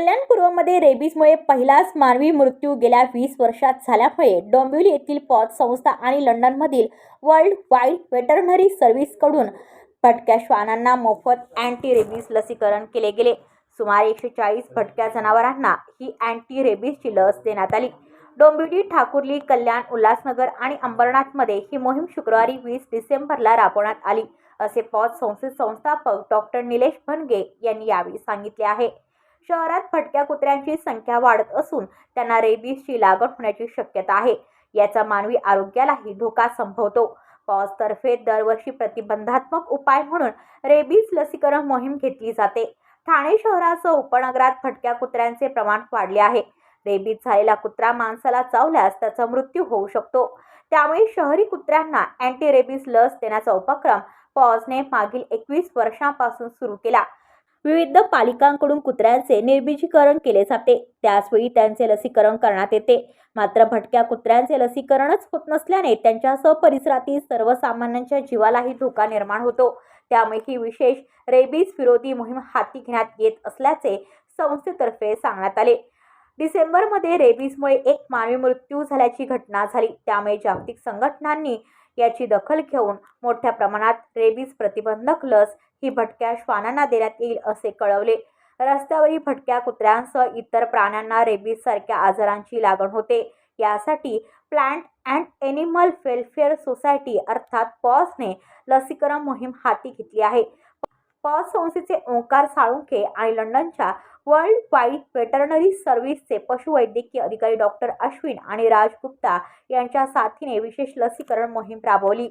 कल्याण पूर्वमध्ये रेबीजमुळे पहिलाच मानवी मृत्यू गेल्या वीस वर्षात झाल्यामुळे डोंबिवली येथील पॉज संस्था आणि लंडनमधील वर्ल्ड वाईल्ड वेटरनरी सर्व्हिसकडून भटक्या श्वानांना मोफत अँटी रेबीज लसीकरण केले गेले. सुमारे एकशे चाळीस भटक्या जनावरांना ही अँटी रेबीजची लस देण्यात आली. डोंबिवली ठाकुर्ली कल्याण उल्हासनगर आणि अंबरनाथमध्ये ही मोहीम शुक्रवारी वीस डिसेंबरला राबवण्यात आली असे पॉज संस्थेचे संस्थापक डॉक्टर निलेश भनगे यांनी यावेळी सांगितले आहे. शहरात भटक्या कुत्र्यांची संख्या वाढत असून त्यांना रेबीजची लागण होण्याची शक्यता आहे. याचा मानवी आरोग्यालाही धोका संभवतो. पॉजतर्फे दरवर्षी प्रतिबंधात्मक उपाय म्हणून रेबीज लसीकरण मोहीम घेतली जाते. ठाणे शहरासह उपनगरात भटक्या कुत्र्यांचे प्रमाण वाढले आहे. रेबीज झालेला कुत्रा माणसाला चावल्यास त्याचा मृत्यू होऊ शकतो. त्यामुळे शहरी कुत्र्यांना अँटी रेबीज लस देण्याचा उपक्रम पॉजने मागील एकवीस वर्षांपासून सुरू केला. विविध पालिकांकडून कुत्र्यांचे निर्बीजीकरण केले जाते. त्याचवेळी त्यांचे लसीकरण करण्यात येते. मात्र भटक्या कुत्र्यांचे लसीकरणच होत नसल्याने त्यांच्यासह परिसरातील सर्वसामान्यांच्या जीवालाही धोका निर्माण होतो. त्यामुळे ही विशेष रेबीज विरोधी मोहीम हाती घेण्यात येत असल्याचे संस्थेतर्फे सांगण्यात आले. डिसेंबरमध्ये रेबीजमुळे एक मानवी मृत्यू झाल्याची घटना झाली. त्यामुळे जागतिक संघटनांनी याची दखल घेऊन मोठ्या प्रमाणात रेबीज प्रतिबंधक लस ही भटक्या श्वानांना देण्यात येईल असे कळवले. रस्त्यावरील भटक्या कुत्र्यांसह इतर प्राण्यांना रेबीज सारख्या आजारांची लागण होते. यासाठी plant and animal welfare society अर्थात पॉसने लसीकरण मोहीम हाती घेतली आहे. पॉज संस्थेचे ओंकार साळुंखे आणि लंडनच्या वर्ल्ड वाईड वेटरनरी सर्व्हिसचे पशुवैद्यकीय अधिकारी डॉक्टर अश्विन आणि राज गुप्ता यांच्या साथीने विशेष लसीकरण मोहीम राबवली.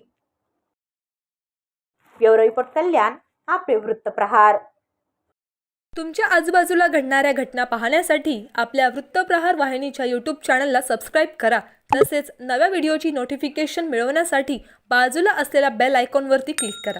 ब्युरो रिपोर्ट कल्याण आपले वृत्तप्रहार तुमच्या आजूबाजूला घडणाऱ्या घटना पाहण्यासाठी आपल्या वृत्तप्रहार वाहिनीच्या यूट्यूब चॅनलला सबस्क्राईब करा. तसेच नव्या व्हिडिओची नोटिफिकेशन मिळवण्यासाठी बाजूला असलेल्या बेल आयकॉनवरती क्लिक करा.